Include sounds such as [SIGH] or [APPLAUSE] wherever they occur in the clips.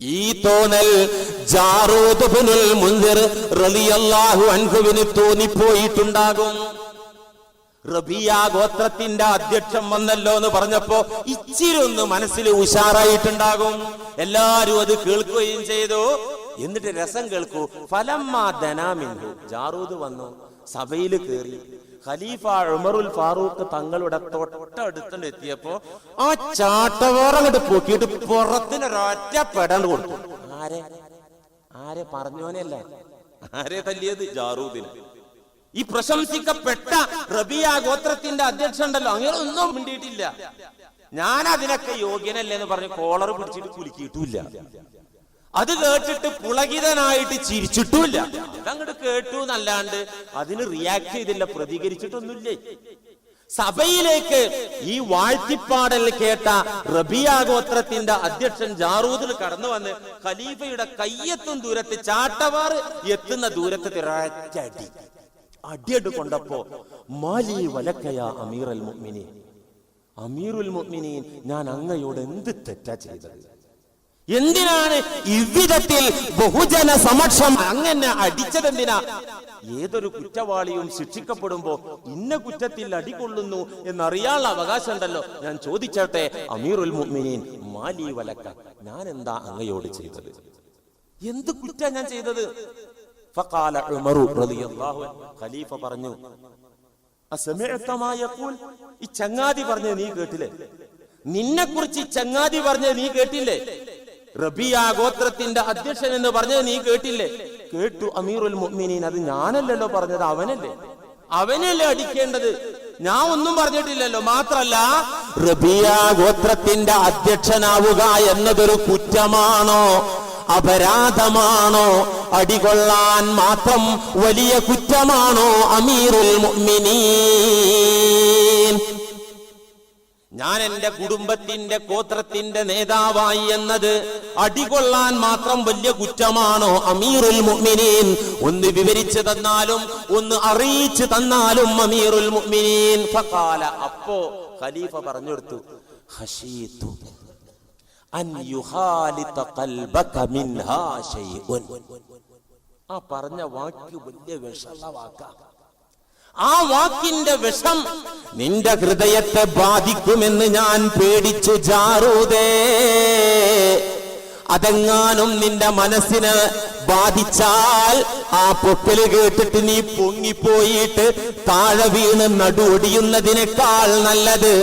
ഈ തോന്നൽ അൻഹുവിന് തോന്നിപ്പോയിട്ടുണ്ടാകും. റബിയ ഗോത്രത്തിന്റെ അധ്യക്ഷൻ വന്നല്ലോ എന്ന് പറഞ്ഞപ്പോ ഇച്ചിരി ഒന്ന് മനസ്സിൽ ഉഷാറായിട്ടുണ്ടാകും. എല്ലാരും അത് കേൾക്കുകയും ചെയ്തു. എന്നിട്ട് രസം കേൾക്കൂ. ഫലം ജാറൂദ് വന്നു. സഭയിൽ കയറി. ഖലീഫ ഉമറുൽ ഫാറൂഖ് തങ്ങളുടെ തൊട്ടടുത്തുണ്ട് എത്തിയപ്പോ ആ ചാട്ടവേറങ്ങട്ട് പൊക്കിയിട്ട് പുറത്തിനൊരൊറ്റ പെടാണ്ട് കൊടുത്തു. ആരെ? ആരെ പറഞ്ഞോനല്ല? ആരെ തല്ലിയത്? ജാറൂദിന്. ഈ പ്രശംസിക്കപ്പെട്ട റബിയ ഗോത്രത്തിന്റെ അധ്യക്ഷൻ ഉണ്ടല്ലോ അങ്ങനെ ഒന്നും മിണ്ടിയിട്ടില്ല. ഞാൻ അതിനൊക്കെ യോഗ്യനല്ലേ എന്ന് പറഞ്ഞ് കോളർ പിടിച്ചിട്ട് കുലുക്കിയിട്ടുമില്ല അത് കേട്ടിട്ട് പുളകിതനായിട്ട് ചിരിച്ചിട്ടുമില്ല. അതങ്ങോട്ട് കേട്ടു എന്നല്ലാണ്ട് അതിന് റിയാക്ട് ചെയ്തില്ല പ്രതികരിച്ചിട്ടൊന്നുമില്ലേ? സഭയിലേക്ക് ഈ വാഴ്ത്തിപ്പാടൽ കേട്ട റബിയ ഗോത്രത്തിന്റെ അധ്യക്ഷൻ ജാറൂദിൽ കടന്നു വന്ന് ഖലീഫയുടെ കയ്യെത്തും ദൂരത്ത് ചാട്ടവാർ എത്തുന്ന ദൂരത്ത് തിരച്ചടി അടിയട് കൊണ്ടപ്പോ മാലി വലക്കയ അമീർ അൽ മുഅ്മിനീൻ. അമീറുൽ മുഅ്മിനീൻ ഞാൻ അങ്ങയോട് എന്ത് തെറ്റാ ചെയ്തത്? എന്തിനാണ് ഇവിധത്തിൽ ബഹുജന സമക്ഷം? അങ്ങനെ അടിച്ചത് എന്തിനാ ഏതൊരു കുറ്റവാളിയും ശിക്ഷിക്കപ്പെടുമ്പോ ഇന്ന കുറ്റത്തിൽ അടികൊള്ളുന്നു എന്നറിയാനുള്ള അവകാശം ഉണ്ടല്ലോ ഞാൻ ചോദിച്ചോട്ടെ അമീറുൽ മുഅ്മിനീൻ മാലി വലക്ക ഞാൻ എന്താ അങ്ങയോട് ചെയ്തത്? എന്ത് കുറ്റ ഞാൻ ചെയ്തത്? ഫഖാല ഉമറു റളിയല്ലാഹു ഖലീഫ പറഞ്ഞു അസമിഅത മാ യഖൂൽ ഈ ചങ്ങാതി പറഞ്ഞ നീ കേട്ടില്ലേ? നിന്നെ കുറിച്ച് ചങ്ങാതി പറഞ്ഞ നീ കേട്ടില്ലേ? റബിയ ഗോത്രത്തിന്റെ അധ്യക്ഷൻ എന്ന് പറഞ്ഞത് നീ കേട്ടില്ലേ? കേട്ടു അമീറുൽ മുഅ്മിനീൻ. അത് ഞാനല്ലല്ലോ പറഞ്ഞത് അവനല്ലേ? അവനല്ലേ അടിക്കേണ്ടത്? ഞാൻ ഒന്നും പറഞ്ഞിട്ടില്ലല്ലോ. മാത്രല്ല റബിയ ഗോത്രത്തിന്റെ അധ്യക്ഷനാവുക എന്നതൊരു കുറ്റമാണോ? അപരാധമാണോ? അടികൊള്ളാൻ മാത്രം വലിയ കുറ്റമാണോ അമീറുൽ മുഅ്മിനീൻ? ഞാൻ എന്റെ കുടുംബത്തിന്റെ ഗോത്രത്തിന്റെ നേതാവായി എന്നത് അടികൊള്ളാൻ മാത്രം വലിയ കുറ്റമാണോ അമീറുൽ മുഅ്മിനീൻ? ഒന്ന് വിവരിച്ചു തന്നാലും ഒന്ന് അറിയിച്ചു തന്നാലും അമീറുൽ മുഅ്മിനീൻ. ഫഖാല അപ്പോ ഖലീഫ പറഞ്ഞു കൊടുത്തു അൻ ആ പറഞ്ഞ വാക്ക് വലിയ വിഷമുള്ള വാക്കാ ആ വാക്കിന്റെ വിഷം നിന്റെ ഹൃദയത്തെ ബാധിക്കുമെന്ന് ഞാൻ പേടിച്ചു ജാറൂതേ അതെങ്ങാനും നിന്റെ മനസ്സിന് ബാധിച്ചാൽ ആ പൊക്കൽ കേട്ടിട്ട് നീ പൊങ്ങിപ്പോയിട്ട് താഴെ വീണ് നടുവൊടിയുന്നതിനേക്കാൾ നല്ലത്.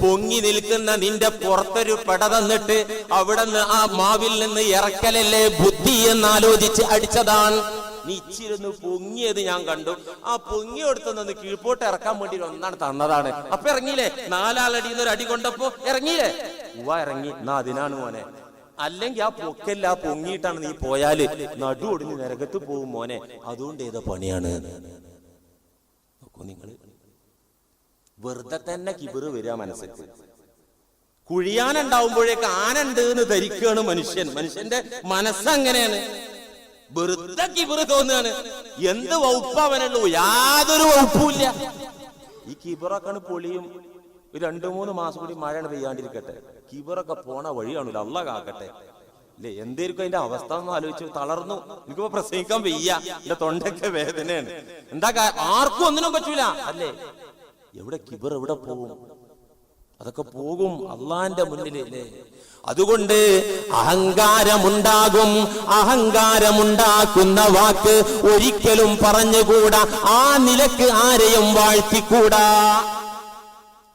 പൊങ്ങി നിൽക്കുന്ന നിന്റെ പുറത്തൊരു പെട തന്നിട്ട് അവിടെ നിന്ന് ആ മാവിൽ നിന്ന് ഇറക്കലല്ലേ ബുദ്ധി എന്നാലോചിച്ച് അടിച്ചതാണ്. നീ ഇച്ചിരുന്ന് പൊങ്ങിയത് ഞാൻ കണ്ടു. ആ പൊങ്ങിയെടുത്തുനിന്ന് കീഴ്പോട്ട് ഇറക്കാൻ വേണ്ടി ഒന്നാണ് തന്നതാണ്. അപ്പൊ ഇറങ്ങിയില്ലേ? നാലാളടിയിൽ ഒരു അടി കൊണ്ടപ്പോ ഇറങ്ങിയില്ലേ? ഉവ ഇറങ്ങി. എന്നാ അതിനാണ് മോനെ? അല്ലെങ്കിൽ ആ പൊക്കല്ല ആ പൊങ്ങിയിട്ടാണ് നീ പോയാൽ. നടു ഒടിഞ്ഞ് നരകത്ത് പോകും മോനെ. അതുകൊണ്ട് ഏതോ പണിയാണ്? നിങ്ങൾ. വെറുതെ തന്നെ കിബിറ് വരിക മനസ്സിൽ കുഴിയാനുണ്ടാവുമ്പോഴേക്ക് ആനണ്ട് എന്ന് ധരിക്കുകയാണ് മനുഷ്യൻ. മനുഷ്യന്റെ മനസ്സങ്ങനെയാണ്. വെറുതെ കിബർ തോന്നുകയാണ് എന്ത് വകുപ്പ് അവനുള്ളൂ യാതൊരു വകുപ്പുമില്ല ഈ കിബറൊക്കെ പൊളിയും. ഒരു രണ്ടു മൂന്ന് മാസം കൂടി മഴയാണ് പെയ്യാണ്ടിരിക്കട്ടെ. കിബറൊക്കെ പോണ വഴിയാണല്ലോ അല്ല കാക്കട്ടെ. അല്ലെ എന്തായിരിക്കും അതിന്റെ അവസ്ഥ എന്ന് ആലോചിച്ചു തളർന്നു. എനിക്കിപ്പോ പ്രസംഗിക്കാൻ വയ്യ. എന്റെ തൊണ്ടൊക്കെ വേദനയാണ്. എന്താ ആർക്കും ഒന്നിനും പറ്റൂല. അല്ലേ? എവിടെ കിബർ എവിടെ പോകും? അതൊക്കെ പോകും അള്ളാന്റെ മുന്നിൽ അല്ലേ? അതുകൊണ്ട് അഹങ്കാരമുണ്ടാകും. അഹങ്കാരമുണ്ടാക്കുന്ന വാക്ക് ഒരിക്കലും പറഞ്ഞുകൂടാ. ആ നിലയ്ക്ക് ആരെയും വാഴ്ത്തിക്കൂടാ.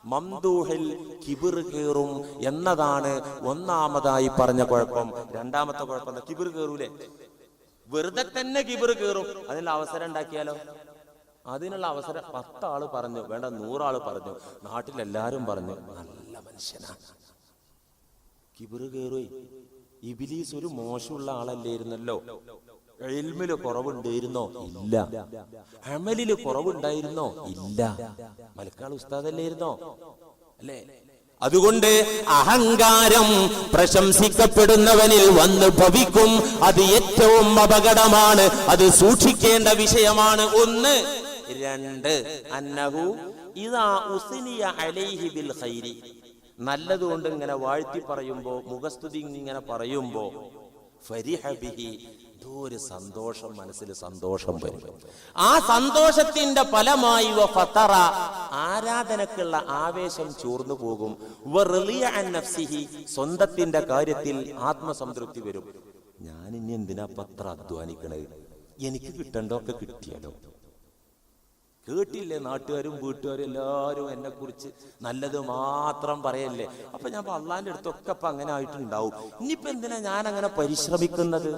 മംദൂഹിൽ കിബിർ കയറും എന്നതാണ് ഒന്നാമതായി പറഞ്ഞ കുഴപ്പം. രണ്ടാമത്തെ കുഴപ്പം? കിബിർ കയറൂലേ? വെറുതെ തന്നെ കിബിർ കയറും. അതിനുള്ള അവസരം ഉണ്ടാക്കിയാലോ? അതിനുള്ള അവസരം പത്താൾ പറഞ്ഞു. വേണ്ട നൂറാൾ പറഞ്ഞു. നാട്ടിലെല്ലാരും പറഞ്ഞു നല്ല മനുഷ്യനാണ് കിബിറ് കയറി ഇബിലീസ് ഒരു മോശമുള്ള ആളല്ലായിരുന്നല്ലോ. എൽമിൽ കുറവുണ്ടായിരുന്നോ? ഇല്ല. അമലിൽ കുറവുണ്ടായിരുന്നോ? ഇല്ല. മലക്കാൾ ഉസ്താദല്ലായിരുന്നോ? അല്ലേ? അതുകൊണ്ട് അഹങ്കാരം പ്രശംസിക്കപ്പെടുന്നവനിൽ വന്ന് ഭവിക്കും. അത് ഏറ്റവും അപകടമാണ്. അത് സൂക്ഷിക്കേണ്ട വിഷയമാണ്. ഒന്ന്. രണ്ട്. അന്നഹു ഇതാ ഉസ്നിയ അലൈഹി ബിൽ ഖൈരി. നല്ലതുകൊണ്ട് ഇങ്ങനെ വാഴ്ത്തി പറയുമ്പോ മുഖസ്തുതി ഇങ്ങനെ പറയുമ്പോ ഫരിഹബിഹി ഒരു സന്തോഷം മനസ്സിൽ സന്തോഷം വരും. ആ സന്തോഷത്തിന്റെ ഫലമായി ആരാധനക്കുള്ള ആവേശം ചോർന്നു പോകും. നഫ്സിഹി സ്വന്തത്തിന്റെ കാര്യത്തിൽ ആത്മസംതൃപ്തി വരും. ഞാൻ ഇനി എന്തിനാ പത്ര അധ്വാനിക്കണത് എനിക്ക് കിട്ടണ്ടൊക്കെ കിട്ടിയാലോ? കേട്ടില്ലേ നാട്ടുകാരും വീട്ടുകാരും എല്ലാവരും എന്നെ കുറിച്ച് നല്ലത് മാത്രം പറയല്ലേ. അപ്പൊ ഞാൻ അള്ളാന്റെ അടുത്തൊക്കെ അപ്പൊ അങ്ങനെ ആയിട്ടുണ്ടാവും. ഇനിയിപ്പോ എന്തിനാ ഞാൻ അങ്ങനെ പരിശ്രമിക്കുന്നത്?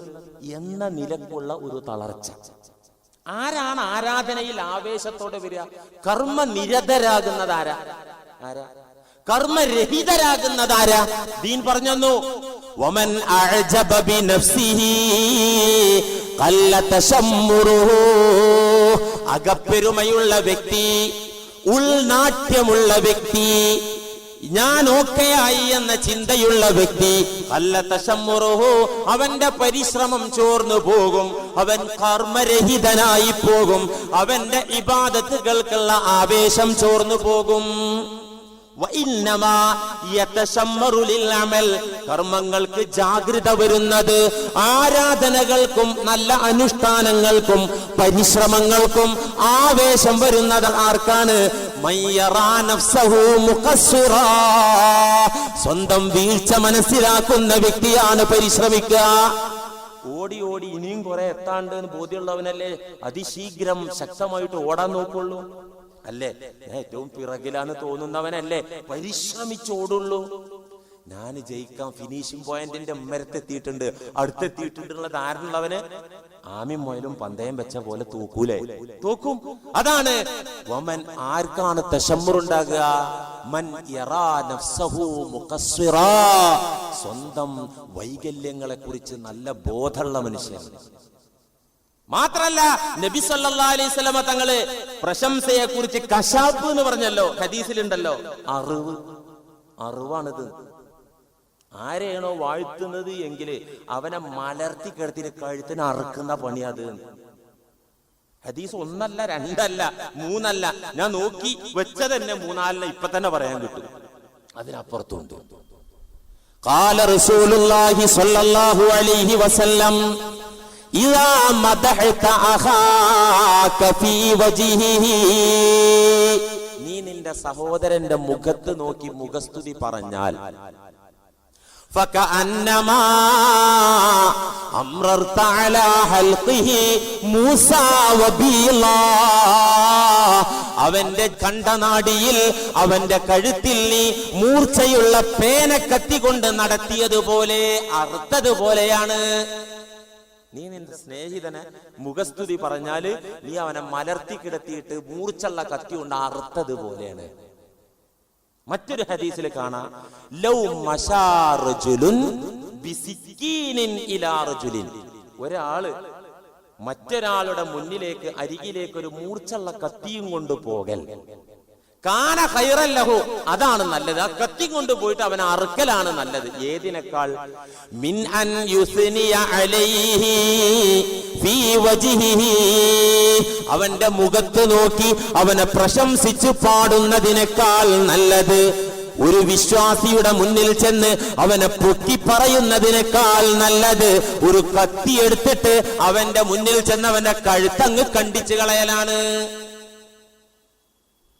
എന്ന നിലക്കുള്ള ഒരു തളർച്ച. ആരാണ് ആരാധനയിൽ ആവേശത്തോടെ വരിക? കർമ്മ നിരതരാകുന്നത് ആരാ? ആരാ കർമ്മരഹിതരാകുന്നതാരാ? ദീൻ പറഞ്ഞു അഅജബ ബിനഫ്സിഹി ഖല്ല തശമ്മുറുഹു അകപ്പെരുമയുള്ള വ്യക്തി ഉൾനാട്യമുള്ള വ്യക്തി ഞാൻ ഓക്കെയായി എന്ന ചിന്തയുള്ള വ്യക്തി അല്ല തശമ്മുറുഹു അവന്റെ പരിശ്രമം ചോർന്നു പോകും അവൻ കർമ്മരഹിതനായി പോകും അവന്റെ ഇബാദത്തുകൾക്കുള്ള ആവേശം ചോർന്നു പോകും. കർമ്മങ്ങൾക്ക് ജാഗ്രത വരുന്നത് ആരാധനകൾക്കും നല്ല അനുഷ്ഠാനങ്ങൾക്കും പരിശ്രമങ്ങൾക്കും ആവേശം വരുന്നത് ആർക്കാണ്. സ്വന്തം വീഴ്ച മനസ്സിലാക്കുന്ന വ്യക്തിയാണ് പരിശ്രമിക്കുക. ഓടി ഓടി ഇനിയും കുറെ എത്താണ്ട് ബോധ്യമുള്ളവനല്ലേ? അതിശീഘ്രം ശക്തമായിട്ട് ഓടാൻ നോക്കുള്ളൂ. അല്ലേ? ഏറ്റവും പിറകിലാന്ന് തോന്നുന്നവനല്ലേ? പരിശ്രമിച്ചോടുള്ളൂ. ഞാൻ ജയിക്കാൻ ഫിനിഷിംഗ് പോയിന്റിന്റെ ഉമ്മരത്തെത്തിയിട്ടുണ്ട്. എന്നുള്ള ധാരണയുള്ളവന് ആമി മൊയിലും പന്തയം വെച്ച പോലെ തൂക്കൂലേ? തൂക്കും. അതാണ്. വമൻ ആർക്കാണ് തശമ്മുറുണ്ടാകുക മൻ. സ്വന്തം വൈകല്യങ്ങളെ കുറിച്ച് നല്ല ബോധമുള്ള മനുഷ്യൻ. മാത്രല്ല നബി സല്ലാ അലൈഹി തങ്ങൾ പ്രശംസയെ കുറിച്ച് കശാപ്പ് എന്ന് പറഞ്ഞല്ലോ ഹദീസിലുണ്ടല്ലോ. അറിവ്. അറിവാണിത്. ആരെയാണോ വാഴ്ത്തുന്നത് എങ്കിൽ അവനെ മലർത്തി കിടത്തി കഴുത്തിന് അറുക്കുന്ന പണിയത്. ഹദീസ് ഒന്നല്ല രണ്ടല്ല മൂന്നല്ല. ഞാൻ നോക്കി വെച്ചത് തന്നെ മൂന്നാലല്ല ഇപ്പൊ തന്നെ പറയാൻ കിട്ടും. അതിനപ്പുറത്തുണ്ട്. കാല റസൂലുള്ളാഹി സ്വല്ലല്ലാഹു അലൈഹി വസല്ലം إذا مدحت أخاك في وجهه നീ നിന്റെ സഹോദരന്റെ മുഖത്ത് നോക്കി മുഖസ്തുതി പറഞ്ഞാൽ فكأنما أمررت على حلقه موسى وبيلا അവന്റെ കണ്ടനാടിയിൽ അവന്റെ കഴുത്തിൽ നീ മൂർച്ചയുള്ള പേനക്കത്തി കൊണ്ട് നടത്തിയതുപോലെ അറുത്തതുപോലെയാണ് നീ നിന്റെ സ്നേഹിതനെ മുഖസ്തുതി പറഞ്ഞാൽ നീ അവനെ മലർത്തി കിടത്തിയിട്ട് മൂർച്ചുള്ള കത്തി കൊണ്ട് അറുത്തത് പോലെയാണ്. മറ്റൊരു ഹദീസിൽ കാണാം. ലൗ ഒരാൾ മറ്റൊരാളുടെ മുന്നിലേക്ക് അരികിലേക്ക് ഒരു മൂർച്ചുള്ള കത്തിയും കൊണ്ട് പോകൽ. കാന ഹൈറല്ലഹു അതാണ് നല്ലത്. ആ കത്തി കൊണ്ട് പോയിട്ട് അവൻ അറുക്കലാണ് നല്ലത്. ഏതിനേക്കാൾ? മിൻ അൻ യുസ്നിയ അലൈഹി ഫീ വജ്ഹിഹി. അവന്റെ മുഖത്ത് നോക്കി അവനെ പ്രശംസിച്ച് പാടുന്നതിനേക്കാൾ നല്ലത്. ഒരു വിശ്വാസിയുടെ മുന്നിൽ ചെന്ന് അവനെ പൊക്കി പറയുന്നതിനേക്കാൾ നല്ലത്. ഒരു കത്തി എടുത്തിട്ട് അവന്റെ മുന്നിൽ ചെന്ന് അവന്റെ കഴുത്തങ്ങ് കണ്ടിച്ചു കളയലാണ്.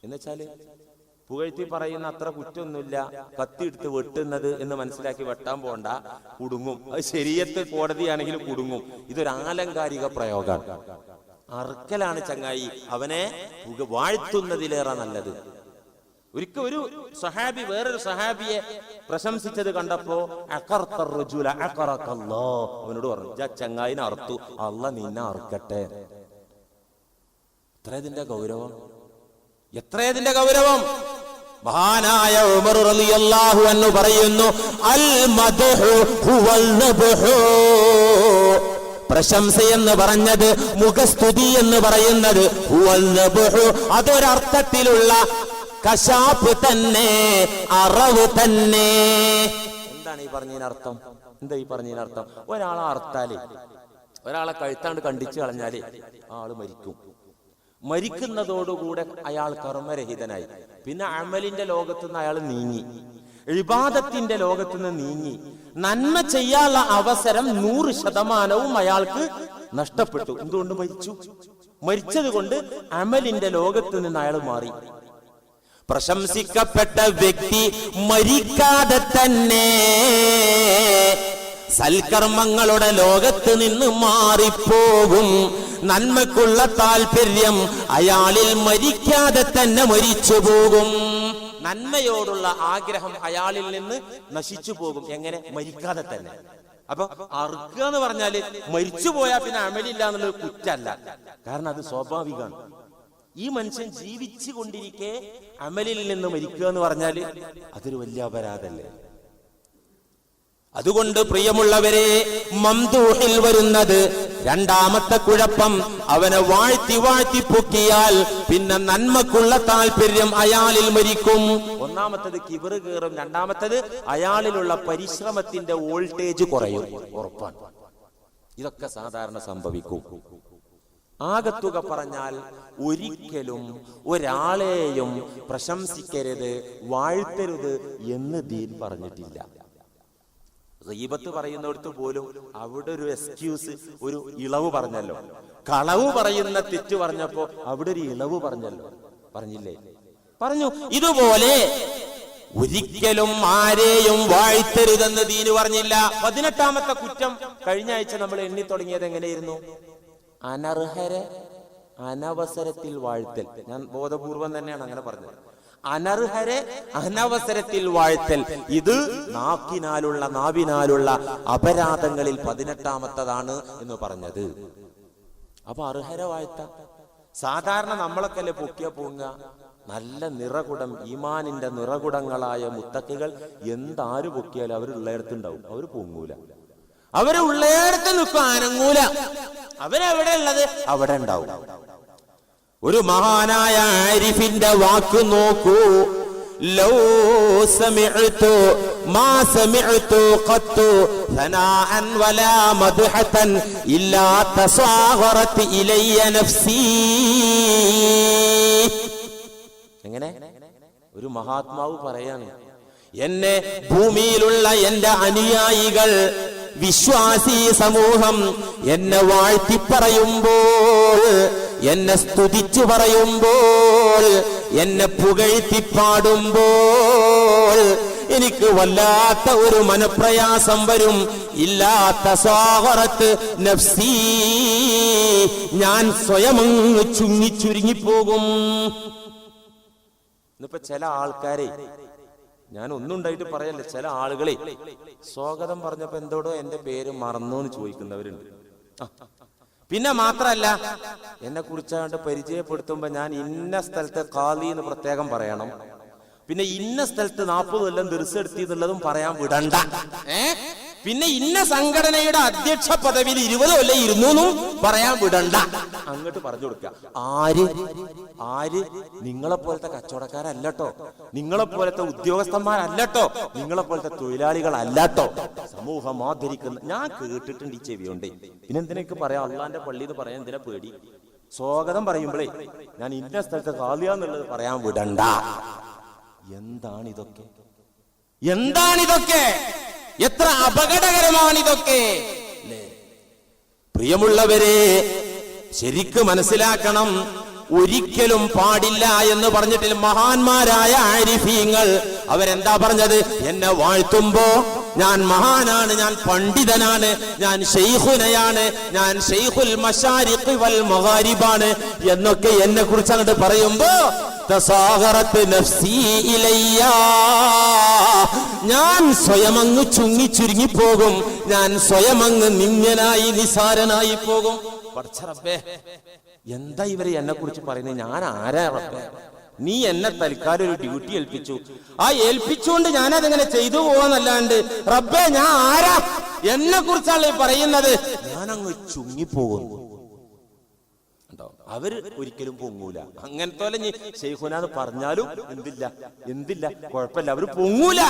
എന്നുവെച്ചാൽ പുകഴ്ത്തി പറയുന്ന അത്ര കുറ്റമൊന്നുമില്ല. കത്തി എടുത്ത് വെട്ടുന്നത് എന്ന് മനസ്സിലാക്കി വെട്ടാൻ പോണ്ട. കുടുങ്ങും. അത് ശരീരത്തെ കോടതിയാണെങ്കിൽ കുടുങ്ങും. ഇതൊരു ആലങ്കാരിക പ്രയോഗമാണ്. അറുക്കലാണ് ചങ്ങായി അവനെ വാഴ്ത്തുന്നതിലേറെ നല്ലത്. ഒരിക്കൽ ഒരു സഹാബി വേറൊരു സഹാബിയെ പ്രശംസിച്ചത് കണ്ടപ്പോ. അവനോട് പറഞ്ഞു. "ജാ ചങ്ങായിനെ അറുത്തു. അല്ല നിന്നെ അറുക്കട്ടെ. ഇത്ര ഇതിന്റെ ഗൗരവം. എത്ര ഇതിന്റെ ഗൗരവം? മഹാനായ ഉമർ റളിയല്ലാഹു അൻഹു പറയുന്നു അൽ മദ്ഹു ഹുവൽ നബ്ഹു പ്രശംസ എന്ന് പറഞ്ഞത് മുഖസ്തുതി എന്ന് പറയുന്നത് ഹുവൽ നബ്ഹു അതൊരർത്ഥത്തിലുള്ള കശാപ്പ് തന്നെ അറവ് തന്നെ. എന്താണ് ഈ പറഞ്ഞതിനർത്ഥം എന്താ ഈ പറഞ്ഞതിനർത്ഥം ഒരാളെ അർത്താലേ ഒരാളെ കഴുത്താണ്ട് കണ്ടിച്ചു കളഞ്ഞാലേ ആൾ മരിക്കും. മരിക്കുന്നതോടുകൂടെ അയാൾ കർമ്മരഹിതനായി. പിന്നെ അമലിന്റെ ലോകത്തു നിന്ന് അയാൾ നീങ്ങി. ഇബാദത്തിന്റെ ലോകത്തു നിന്ന് നീങ്ങി. നന്മ ചെയ്യാനുള്ള അവസരം നൂറ് ശതമാനവും അയാൾക്ക് നഷ്ടപ്പെട്ടു. എന്തുകൊണ്ട് മരിച്ചു? മരിച്ചത് കൊണ്ട് അമലിന്റെ ലോകത്ത് നിന്ന് അയാൾ മാറി. പ്രശംസിക്കപ്പെട്ട വ്യക്തി മരിക്കാതെ തന്നെ സൽക്കർമ്മങ്ങളുടെ ലോകത്ത് നിന്ന് മാറിപ്പോകും. നന്മക്കുള്ള താല്പര്യം അയാളിൽ മരിക്കാതെ തന്നെ മരിച്ചു പോകും. നന്മയോടുള്ള ആഗ്രഹം അയാളിൽ നിന്ന് നശിച്ചു പോകും. എങ്ങനെ? മരിക്കാതെ തന്നെ. അപ്പൊ അറുക്കുക എന്ന് പറഞ്ഞാൽ മരിച്ചു പോയാൽ പിന്നെ അമലില്ല എന്നുള്ളത് കുറ്റല്ല കാരണം അത് സ്വാഭാവികമാണ്. ഈ മനുഷ്യൻ ജീവിച്ചു കൊണ്ടിരിക്കെ അമലിൽ നിന്ന് മരിക്കുക എന്ന് പറഞ്ഞാൽ അതൊരു വലിയ അപരാധല്ലേ അതുകൊണ്ട് പ്രിയമുള്ളവരെ മംദൂഹിൽ വരുന്നത് രണ്ടാമത്തെ കുഴപ്പം. അവനെ വാഴ്ത്തി വാഴ്ത്തി പൊക്കിയാൽ പിന്നെ നന്മക്കുള്ള താല്പര്യം അയാളിൽ മരിക്കും. ഒന്നാമത്തത് കിവർ കയറും രണ്ടാമത്തത് അയാളിലുള്ള പരിശ്രമത്തിന്റെ വോൾട്ടേജ് കുറയും. ഉറപ്പാണ്. ഇതൊക്കെ സാധാരണ സംഭവിക്കും. ആകത്തുക പറഞ്ഞാൽ ഒരിക്കലും ഒരാളെയും പ്രശംസിക്കരുത് വാഴ്ത്തരുത് എന്ന് ദീൻ പറഞ്ഞിട്ടില്ല. റീബത്ത് പറയുന്നിടത്ത് പോലും അവിടെ ഒരു എക്സ്ക്യൂസ് ഒരു ഇളവ് പറഞ്ഞല്ലോ. കളവ് പറയുന്ന തെറ്റ് പറഞ്ഞപ്പോ അവിടെ ഒരു ഇളവ് പറഞ്ഞല്ലോ. പറഞ്ഞില്ലേ? പറഞ്ഞു ഇതുപോലെ ഒരിക്കലും ആരെയും വാഴ്ത്തരുതെന്ന് ദീന് പറഞ്ഞില്ല. പതിനെട്ടാമത്തെ കുറ്റം കഴിഞ്ഞ ആഴ്ച നമ്മൾ എണ്ണി തുടങ്ങിയത് എങ്ങനെയായിരുന്നു അനർഹരെ അനവസരത്തിൽ വാഴ്ത്തൽ. ഞാൻ ബോധപൂർവം തന്നെയാണ് അങ്ങനെ പറഞ്ഞത്. അനർഹരെ അനവസരത്തിൽ വാഴ്ത്തൽ. ഇത് നാക്കിനാലുള്ള നാവിനാലുള്ള അപരാധങ്ങളിൽ പതിനെട്ടാമത്തതാണ് എന്ന് പറഞ്ഞത്. അപ്പൊ അർഹരെ വാഴ്ത്ത. സാധാരണ നമ്മളൊക്കെ പൊക്കിയ പൂങ്ങ നല്ല നിറകുടം ഈമാനിന്റെ നിറകുടങ്ങളായ മുത്തക്കുകൾ എന്താര് പൊക്കിയാലും അവർ ഉള്ളയിടത്തുണ്ടാവും. അവർ പൊങ്ങൂല. അവർ ഉള്ളയിടത്ത് നിൽക്കും അനങ്ങൂല. അവരെവിടെ ഉള്ളത് അവിടെ ഉണ്ടാവും. ഒരു മഹാനായ ആരിഫിന്റെ വാക്ക് നോക്കൂ. ലോ സമിഅ്തു മാ സമിഅ്തു ഖത്തു സനാഅൻ വലാ മദ്ഹതൻ ഇല്ലാ തസാഗറത് ഇലയ്യ നഫ്സി. എങ്ങനെ? ഒരു മഹാത്മാവ് പറയാണ് എന്നെ ഭൂമിയിലുള്ള എന്റെ അനുയായികൾ വിശ്വാസി സമൂഹം എന്നെ വാഴ്ത്തി പറയുമ്പോൾ എന്നെ സ്തുതിച്ചു പറയുമ്പോൾ എന്നെ പുകഴ്ത്തി പാടുമ്പോൾ എനിക്ക് വല്ലാത്ത ഒരു മനപ്രയാസം വരും. ഇല്ലാത്ത സ്വാഹറത്ത് നഫ്സീ ഞാൻ സ്വയമങ്ങ് ചുങ്ങി ചുരുങ്ങിപ്പോകും ഇന്നിപ്പോ ചില ആൾക്കാരെ ഞാൻ ഒന്നും ഉണ്ടായിട്ട് പറയല്ലേ ചില ആളുകളെ. സ്വാഗതം പറഞ്ഞപ്പോ എന്തോടോ എന്റെ പേര് മറന്നു എന്ന് ചോദിക്കുന്നവരുണ്ട്. പിന്നെ മാത്രല്ല എന്നെ കുറിച്ചാണ്ട് പരിചയപ്പെടുത്തുമ്പോ ഞാൻ ഇന്ന സ്ഥലത്തെ കാലി എന്ന് പ്രത്യേകം പറയണം. പിന്നെ ഇന്ന സ്ഥലത്ത് നാൽപ്പത് കൊല്ലം ദിവസം എന്നുള്ളതും പറയാൻ വിടണ്ട. ഏ? പിന്നെ ഇന്ന സംഘടനയുടെ അധ്യക്ഷ പദവിയിൽ ഇരുപത് കൊല്ലം ഇരുന്നു എന്നും പറയാൻ വിടണ്ട. അങ്ങോട്ട് പറഞ്ഞു കൊടുക്കുക ആര്? ആര്? നിങ്ങളെ പോലത്തെ കച്ചവടക്കാരല്ലട്ടോ. നിങ്ങളെ പോലത്തെ ഉദ്യോഗസ്ഥന്മാരല്ലട്ടോ. നിങ്ങളെ പോലത്തെ തൊഴിലാളികളല്ലട്ടോ. സമൂഹം ആദരിക്കുന്ന ഞാൻ കേട്ടിട്ടുണ്ട് ഈ പിന്നെ പിന്നെന്തിനൊക്കെ പറയാം? അള്ളാന്റെ പള്ളി എന്ന് പറയാൻ എന്തിനാ പേടി? സ്വാഗതം പറയുമ്പോഴേ ഞാൻ ഇന്ന സ്ഥലത്ത് കാളിയാന്നുള്ളത് പറയാൻ വിടണ്ട. എന്താണ് എന്താണിതൊക്കെ എന്താണിതൊക്കെ എത്ര അപകടകരമാണിതൊക്കെ? പ്രിയമുള്ളവരെ ശരിക്ക് മനസ്സിലാക്കണം ഒരിക്കലും പാടില്ല എന്ന് പറഞ്ഞിട്ടില്ല മഹാന്മാരായ ആരിഫീങ്ങൾ അവരെന്താ പറഞ്ഞത് എന്നെ വാഴ്ത്തുമ്പോ ഞാൻ മഹാനാണ് ഞാൻ പണ്ഡിതനാണ് ഞാൻ ഷെയ്ഖുനയാണ് ഞാൻ ഷെയ്ഖുൽ മഷാരിഖ് വൽ മഗാരിബാണ് എന്നൊക്കെ എന്നെ കുറിച്ച് അങ്ങോട്ട് പറയുമ്പോ ഞാൻ സ്വയം അങ്ങ് ചുങ്ങി ചുരുങ്ങി പോകും ഞാൻ സ്വയം അങ്ങ് നിങ്ങനായി നിസാരനായി പോകും. എന്താ ഇവർ എന്നെ കുറിച്ച് പറയുന്നത്? ഞാൻ ആരാ റബ്ബേ? നീ എന്നെ തൽക്കാലം ഒരു ഡ്യൂട്ടി ഏൽപ്പിച്ചു. ആ ഏൽപ്പിച്ചുകൊണ്ട് ഞാൻ അതങ്ങനെ ചെയ്തു പോവാന്നല്ലാണ്ട് റബ്ബേ ഞാൻ ആരാ? എന്നെ കുറിച്ചാണ് ഈ പറയുന്നത്. ഞാൻ അങ്ങ് ചുങ്ങിപ്പോകുന്നു? അവർ ഒരിക്കലും പൊങ്ങൂല. അങ്ങനത്തെ പോലെ പറഞ്ഞാലും എന്തില്ല? എന്തില്ല? കുഴപ്പമില്ല. അവർ പൊങ്ങൂല.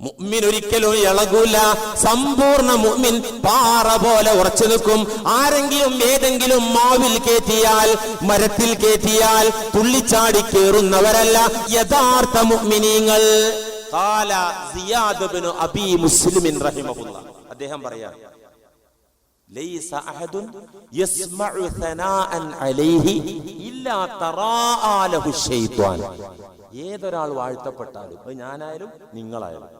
മുഅ്മിൻ ഒരിക്കലും ഇളകൂല. സമ്പൂർണ മുഅ്മിൻ പാറ പോലെ ഉറച്ചു നിൽക്കും. ആരെങ്കിലും ഏതെങ്കിലും മാവിൽ കേറ്റിയാൽ മരത്തിൽ കേറ്റിയാൽ തുള്ളിച്ചാടി കേറുന്നവരല്ല യഥാർത്ഥ മുഅ്മിനീങ്ങൾ. അദ്ദേഹം പറയാ ലൈസ അഹദുൻ യസ്മഉ സനാഅൻ അലൈഹി ഇല്ലാ തറാഅ ലഹു ശൈത്വാൻ. ഏതൊരാൾ വാഴ്ത്തപ്പെട്ടാലും ഞാനായാലും നിങ്ങളായാലും.